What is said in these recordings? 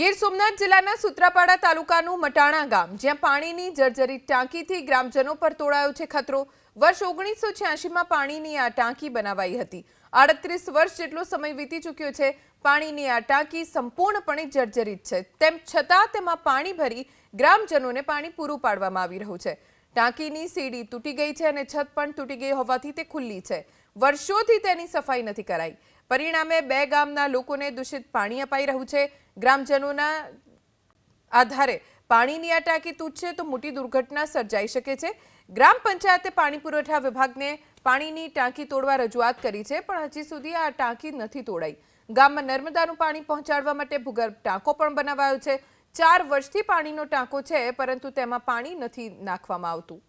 ગીર સોમનાથ જિલ્લાના સુત્રાપાડા તાલુકાનું મટાણા ગામ, જ્યાં પાણીની જર્જરિત ટાંકીથી ગ્રામજનો પર તોડાયો છે ખતરો. વર્ષ ઓગણીસો છ્યાસીમાં પાણીની આ ટાંકી બનાવાઈ હતી. આડત્રીસ વર્ષ જેટલો સમય વીતી ચૂક્યો છે. પાણીની આ ટાંકી સંપૂર્ણપણે જર્જરિત છે. તેમ છતાં તેમાં પાણી ભરી ગ્રામજનોને પાણી પૂરું પાડવામાં આવી રહ્યું છે. ટાંકીની સીડી તૂટી ગઈ છે અને છત પણ તૂટી ગઈ હોવાથી તે ખુલ્લી છે. વર્ષોથી તેની સફાઈ નથી કરાઈ. પરિણામે બે ગામના લોકોને દૂષિત પાણી અપાઈ રહ્યું છે. ગ્રામજનોના આધારે પાણીની આ ટાંકી તૂટશે તો મોટી દુર્ઘટના સર્જાઈ શકે છે. ગ્રામ પંચાયતે પાણી પુરવઠા વિભાગને પાણીની ટાંકી તોડવા રજૂઆત કરી છે, પણ હજી સુધી આ ટાંકી નથી તોડાઈ. ગામમાં નર્મદાનું પાણી પહોંચાડવા માટે ભૂગર્ભ ટાંકો પણ બનાવાયો છે. ચાર વર્ષથી પાણીનો ટાંકો છે, પરંતુ તેમાં પાણી નથી નાખવામાં આવતું.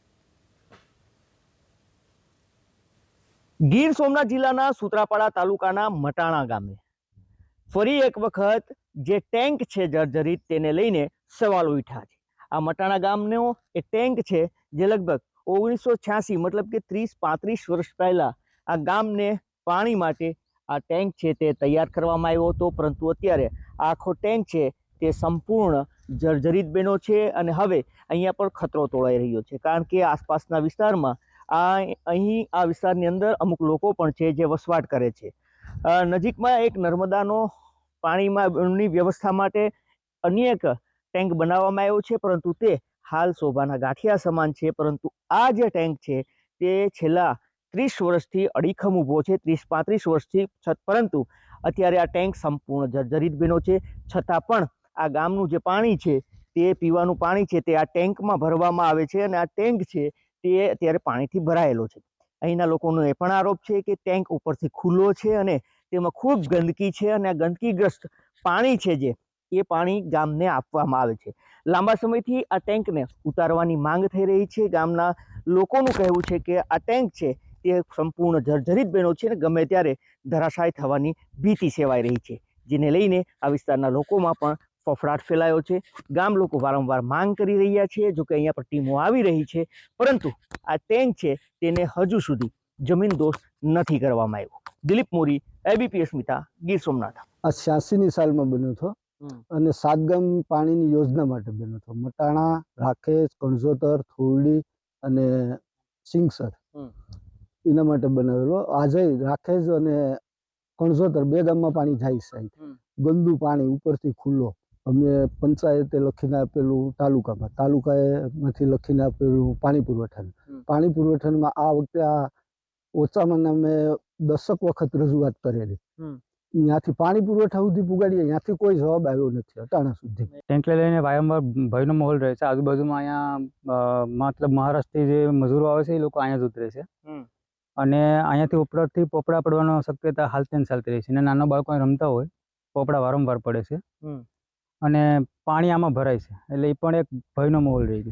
ગીર સોમનાથ જિલ્લાના સુત્રાપાડા તાલુકાના મટાણા ગામે. ફરી એક વખત જે ટેન્ક છે જર્જરિત તેને લઈને સવાલો ઉઠ્યા છે. આ મટાણા ગામનો એ ટેન્ક છે જે લગભગ ઓગણીસો છ્યાસી મતલબ કે ત્રીસ પાંત્રીસ વર્ષ પહેલા આ ગામને પાણી માટે આ ટેન્ક છે તે તૈયાર કરવામાં આવ્યો હતો. પરંતુ અત્યારે આખો ટેન્ક છે તે સંપૂર્ણ જર્જરિત બન્યો છે અને હવે અહીંયા પણ ખતરો તોળાઈ રહ્યો છે. કારણ કે આસપાસના વિસ્તારમાં આ અહીં, આ વિસ્તારની અંદર અમુક લોકો પણ છે જે વસવાટ કરે છે. નજીકમાં એક નર્મદાનો પાણીમાંની વ્યવસ્થા માટે અન્ય એક ટેન્ક બનાવવામાં આવ્યો છે, પરંતુ તે હાલ શોભાના ગાંઠિયા સમાન છે, પરંતુ આ જે ટેન્ક છે તે છેલ્લા ત્રીસ વર્ષથી અડીખમ ઊભો છે, ત્રીસ પાંત્રીસ વર્ષથી પરંતુ અત્યારે આ ટેન્ક સંપૂર્ણ જર્જરિત બન્યો છે, છતાં પણ આ ગામનું જે પાણી છે તે પીવાનું પાણી છે તે આ ટેન્કમાં ભરવામાં આવે છે અને આ ટેન્ક છે તે અત્યારે પાણીથી ભરાયેલો છે. અહીંના લોકોનો એ પણ આરોપ છે કે ટેન્ક ઉપરથી ખુલ્લો છે અને તેમાં ખૂબ ગંદકી છે અને આ ગંદકીગ્રસ્ત પાણી છે જે, એ પાણી ગામને આપવામાં આવે છે. લાંબા સમયથી આ ટેન્કને ઉતારવાની માંગ થઈ રહી છે. ગામના લોકોનું કહેવું છે કે આ ટેન્ક છે, તે સંપૂર્ણ જર્જરિત બન્યો છે અને ગમે ત્યારે ધરાશાય થવાની ભીતિ સેવાઈ રહી છે. જેને લઈને આ વિસ્તારના લોકોમાં પણ ફફડાટ ફેલાયો છે. ગામ લોકો વારંવાર માંગ કરી રહ્યા છે જોકે અહીંયા પર ટીમો આવી રહી છે. પરંતુ આ ટેન્ક છે તેને હજુ સુધી જમીન દોષ નથી કરવામાં આવ્યો. દિલીપ મોરી એબીપી અસ્મિતા ગીર સોમનાથ. આ છ્યાસીની સાલમાં બન્યો હતો. અને સાતગામ પાણીની યોજના માટે બન્યો હતો. મટાણા રાકેશ કણઝોતર થોરડી અને સિંગસર. એના માટે બનાવેલો. આજે રાકેશ અને કણઝોતર બે ગામમાં પાણી જાય છે. ગંદુ પાણી ઉપરથી ખુલ્લો. અમે પંચાયતે લખીને આપેલું તાલુકામાં. તાલુકાએ માંથી લખીને આપેલું પાણી પુરવઠાનું પાણી પુરવઠામાં આ વખતે આ ઓછામાં અમે દસક વખત રજૂઆત કરેલી. ત્યાંથી પાણી પુરવઠા સુધી પુગાડીએ. ત્યાંથી કોઈ જવાબ આવ્યો નથી અટાણા સુધી. ટેન્કને લઈને વારંવાર ભયનો માહોલ રહે છે. આજુબાજુમાં અહીંયા મતલબ મહારાષ્ટ્રથી જે મજૂરો આવે છે એ લોકો અહીંયા જ ઉતરે છે. અને અહીંયાથી ઉપરથી પોપડા પડવાનો શક્યતા હાલતે ચાલતી રહે છે. અને નાના બાળકો રમતા હોય પોપડા વારંવાર પડે છે. હમ. અને પાણી આમાં ભરાય છે. એટલે એ પણ એક ભયનો માહોલ રહી છે